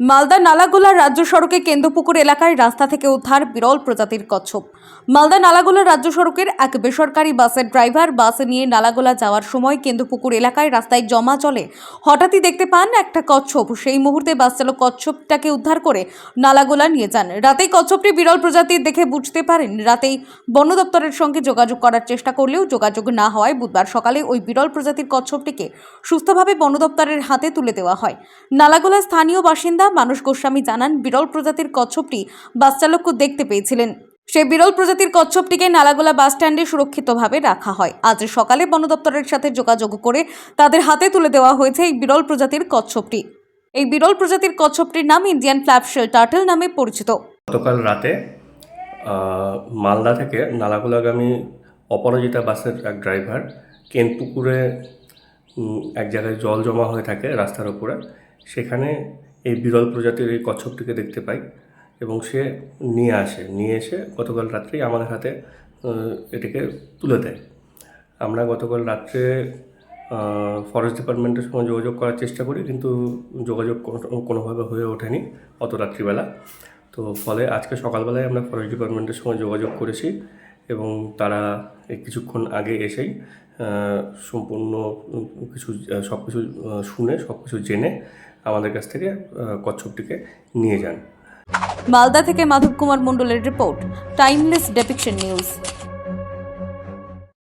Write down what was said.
মালদা নালাগোলা রাজ্য সড়কে কেন্দ্রপুকুর এলাকায় রাস্তা থেকে উদ্ধার বিরল প্রজাতির কচ্ছপ। মালদা নালাগোলা রাজ্য সড়কের এক বেসরকারি বাসের ড্রাইভার বাস নিয়ে নালাগোলা যাওয়ার সময় কেন্দ্রপুকুর এলাকায় রাস্তায় জমা চলে। হঠাৎই দেখতে পান একটা কচ্ছপ। সেই মুহূর্তে বাস চালক কচ্ছপটাকে উদ্ধার করে নালাগোলা নিয়ে যান। রাতেই কচ্ছপটি বিরল প্রজাতির দেখে বুঝতে পারেন। রাতেই বন দপ্তরের সঙ্গে যোগাযোগ করার চেষ্টা করলেও যোগাযোগ না হওয়ায় বুধবার সকালে ওই বিরল প্রজাতির কচ্ছপটিকে সুস্থভাবে বন দপ্তরের হাতে তুলে দেওয়া হয়। নালাগোলা স্থানীয় বাসিন্দা মানুষ গোস্বামী জানান, বিরল প্রজাতির কচ্ছপটি বাস চালককে দেখতে পেয়েছিলেন। সেই বিরল প্রজাতির কচ্ছপটিকে নালাগোলা বাস স্ট্যান্ডে সুরক্ষিতভাবে রাখা হয়। আজ সকালে বন দপ্তরের সাথে যোগাযোগ করে তাদের হাতে তুলে দেওয়া হয়েছে এই বিরল প্রজাতির কচ্ছপটি। এই বিরল প্রজাতির কচ্ছপটির নাম ইন্ডিয়ান ফ্ল্যাপশেল টার্টল নামে পরিচিত। গতকাল রাতে মালদা থেকে নালাগোলাগামী অপরাজিতা বাসের এক ড্রাইভার কেনপুকুরে এক জায়গায় জল জমা হয়ে থাকে রাস্তার উপরে সেখানে এই বিরল প্রজাতির এই কচ্ছপটিকে দেখতে পাই এবং সে নিয়ে আসে, নিয়ে এসে গতকাল রাত্রেই আমাদের হাতে এটিকে তুলে দেয়। আমরা গতকাল রাত্রে ফরেস্ট ডিপার্টমেন্টের সঙ্গে যোগাযোগ করার চেষ্টা করি, কিন্তু যোগাযোগ কোনোভাবে হয়ে ওঠেনি অত রাত্রিবেলা। তো ফলে আজকে সকালবেলায় আমরা ফরেস্ট ডিপার্টমেন্টের সঙ্গে যোগাযোগ করেছি এবং তারা কিছুক্ষণ আগে এসেই সম্পূর্ণ কিছু সব কিছু শুনে সব কিছু জেনে আমাদের কাছ থেকে কচ্ছপটিকে নিয়ে যান। মালদা থেকে মাধব কুমার মণ্ডলের রিপোর্ট টাইমলেস ডেপিকশন নিউজ